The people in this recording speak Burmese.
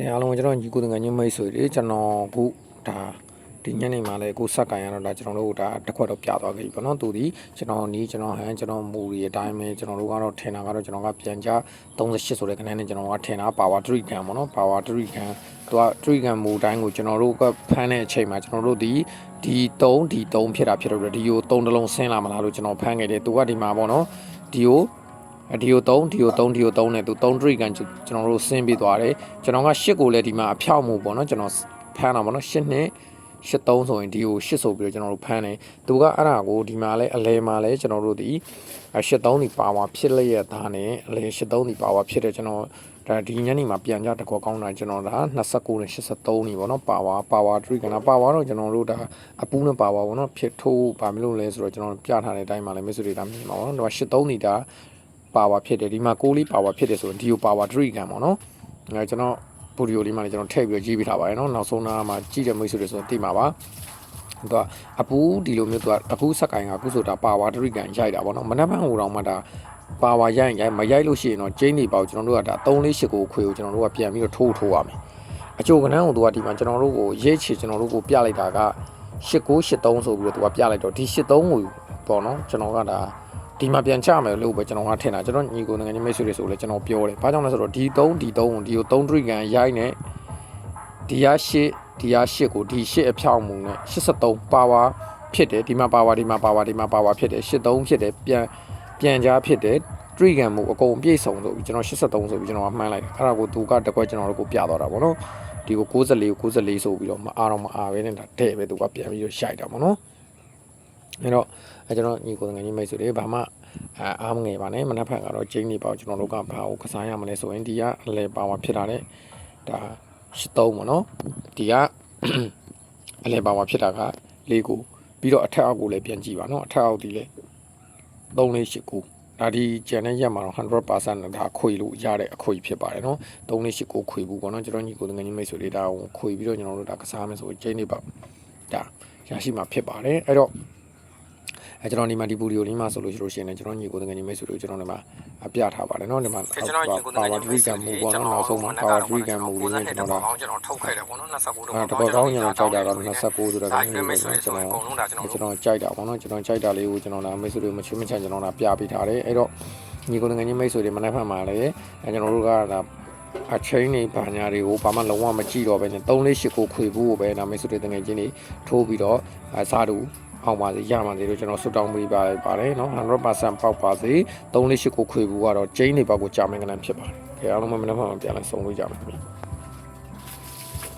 ကဲအားလုံးကျွန်တော်ညီကိုတငယ်ချင်းမိတ်ဆွေတွေကျွန်တော်ခုဒါဒီညနေမှာလည်းကိုစက်ကန်ရတော့ဒါကျွန်တော်တို့ဒါတစ်ခွက်တော့ပြသွားခဲ့ပြီပေါ့နော်သူဒီကျွန်တော်နီးကျွန်တော်ဟန်ကျွန်တော်မူရီအတိုင်းပဲကျွန်တော်တို့ကတော့ထင်တာကတော့ကျွန်တော်ကပြန်ကြ38ဆိုတဲ့ခဏနဲ့ကျွန်တော်ကထင်တာပါဝါ3ကန်ပေါ့နော်ပါဝါ3ကန်သူက3ကန်မူတိုင်းကိုကျွန်တော်တို့ကဖမ်းတဲ့အချိန်မှာကျွန်တော်တို့ဒီဒီ3ဒီ3ဖြစ်တာဖြစ်တော့ဒီကို3တလုံးဆင်းလာမလားလို့ကျွန်တော်ဖမ်းခဲ့တယ်သူကဒီမှာပေါ့နော်ဒီကို ဒီကို3ဒီကို3ဒီကို3နဲ့သူ3 tree ကန်ကျွန်တော်တို့ဆင်းပြီးသွားတယ်ကျွန်တော်က8ကိုလည်းဒီမှာအဖြောက်မှုပေါ့နော်ကျွန်တော်ဖမ်းတာပေါ့နော်8နှစ်83ဆိုရင်ဒီကို8ဆိုပြီးတော့ကျွန်တော်တို့ဖမ်းတယ်သူကအဲ့ဒါကိုဒီမှာလဲအလဲမှာလဲကျွန်တော်တို့ဒီ83ဒီပါဝါဖြစ်လျက်သားနဲ့အလဲ83ဒီပါဝါဖြစ်တဲ့ကျွန်တော်ဒါဒီညနေမှာပြန်ကြတကောကောင်းတာကျွန်တော်ဒါ29နဲ့83နေပေါ့နော်ပါဝါပါဝါ3ကနာပါဝါတော့ကျွန်တော်တို့ဒါအပူးနဲ့ပါဝါပေါ့နော်ဖြစ်ထိုးဗာမလို့လဲဆိုတော့ကျွန်တော်ပြထားတဲ့အတိုင်းမှာလဲမစ်ဆွေတွေဒါမြင်ပါပေါ့နော်ဒါ83နေတာ ပါဝါဖြစ်တယ်ဒီမှာကိုးလေးပါဝါဖြစ်တယ်ဆိုရင်ဒီကိုပါဝါ3ကန်ပေါ့နော်အဲကျွန်တော်ဗီဒီယိုလေးမှာလည်းကျွန်တော်ထည့်ပြီးကြည့်ပြထားပါတယ်နော်နောက်ဆုံးနားမှာကြည့်တဲ့မိတ်ဆွေတွေဆိုတော့သိမှာပါသူကအပူးဒီလိုမျိုးသူကအပူးဆက်ကိုင်ကအခုဆိုတာပါဝါ3ကန်ရိုက်တာပေါ့နော်မနက်ဖြန်ဟိုတော့မှဒါပါဝါရိုက်ရင်ရိုက်မရိုက်လို့ရှိရင်တော့ကျင်းနေပေါ့ကျွန်တော်တို့ကဒါ348ကိုခွေကိုကျွန်တော်တို့ကပြန်ပြီးတော့ထိုးထိုးရမယ်အချိုကနန်းကိုသူကဒီမှာကျွန်တော်တို့ကိုရေးချေကျွန်တော်တို့ကိုပြလိုက်တာက8983ဆိုပြီးတော့သူကပြလိုက်တော့ဒီ83ကိုပေါ့နော်ကျွန်တော်ကဒါ ဒီမှာပြန်ချမယ်လို့ပဲကျွန်တော်ကထင်တာကျွန်တော်ညီကိုငယ်ချင်းမိတ်ဆွေတွေဆိုလဲကျွန်တော်ပြောတယ်။ဘာကြောင့်လဲဆိုတော့ဒီ3ဒီ3ကိုဒီကို3 tree ကန်ရိုက်နေဒီရ8ဒီရ8ကိုဒီ8အဖြောက်မှုနဲ့83ပါဝါဖြစ်တယ်ဒီမှာပါဝါဒီမှာပါဝါဒီမှာပါဝါဖြစ်တယ်83ဖြစ်တယ်ပြန်ပြန်ကြားဖြစ်တယ် tree ကန်မှုအကုန်ပြည့်စုံဆိုပြီးကျွန်တော်83ဆိုပြီးကျွန်တော်ကမှန်းလိုက်တယ်အဲ့ဒါကိုသူကတကွက်ကျွန်တော်တို့ကိုပြသွားတာပေါ့နော်ဒီကို94ကို94ဆိုပြီးတော့မအားတော့မအားပဲနဲ့ဒါတဲ့ပဲသူကပြန်ပြီးတော့ရှိုက်တာပေါ့နော် အဲ့တော့အဲကျွန်တော်ညီကိုငယ်ချင်းမိတ်ဆွေတွေဘာမှအာအားမငယ်ပါနဲ့မနက်ဖြန်ကတော့ကျင်းနေပေါ့ကျွန်တော်တို့ကဘာကိုကစားရမလဲဆိုရင်ဒီကအလဲပါဝါဖြစ်တာတဲ့ဒါ83ပေါ့နော်ဒီကအလဲပါဝါဖြစ်တာက၄ကိုပြီးတော့အထက်အောက်ကိုလည်းပြန်ကြည့်ပါနော်အထက်အောက်ဒီလေ3489ဒါဒီကျန်တဲ့ရက်မှာတော့100%ဒါခွေလို့ရတဲ့အခွေဖြစ်ပါတယ်နော်3489ခွေဘူးပေါ့နော်ကျွန်တော်ညီကိုငယ်ချင်းမိတ်ဆွေတွေဒါကိုခွေပြီးတော့ကျွန်တော်တို့ဒါကစားမယ်ဆိုကျင်းနေပါဒါရရှိမှာဖြစ်ပါတယ်အဲ့တော့ အဲကျွန်တော်ဒီမှာဒီဗီဒီယိုလေးမှာဆိုလို့ရှိလို့ရှိရင်ကျွန်တော်ညီကိုတကယ်ညီမိတ်ဆွေတို့ကျွန်တော်ဒီမှာအပြထားပါတယ်နော်ဒီမှာ power tree ကမူပေါ့နော်နောက်ဆုံးမှာ power tree ကမူလေးနဲ့ကျွန်တော်ကကျွန်တော်ထုတ်ခဲ့တယ်ပေါ့နော်29တို့ပေါ့တော့ကောင်းကျွန်တော်ကြောက်တာတော့29ဆိုတော့ကျွန်တော်ကျွန်တော်ကြိုက်တာပေါ့နော်ကျွန်တော်ကြိုက်တာလေးကိုကျွန်တော်ဒါမိတ်ဆွေတို့မချင်းမချန်ကျွန်တော်ဒါပြပေးထားတယ်အဲ့တော့ညီကိုငယ်ချင်းမိတ်ဆွေတွေမနှက်ဖက်မှာလေအဲကျွန်တော်တို့ကဒါအချင်းနေဘာညာတွေကိုဘာမှလုံးဝမကြည့်တော့ဘဲနဲ့3 4 8ကိုခွေဖို့ပဲဒါမိတ်ဆွေတွေငယ်ချင်းတွေထိုးပြီးတော့စာတူ အောင်ပါစေရပါစေလို့ကျွန်တော်ဆုတောင်းပေးပါပါတယ်နော်100%ပေါက်ပါစေ3လေးရှိကိုခွေဘူးကတော့ကျင်းနေပေါက်ကိုကြာမင်္ဂလာဖြစ်ပါတယ်ခင်ဗျားအားလုံးမနက်မှပြန်လဲဆုံလို့ကြပါမယ်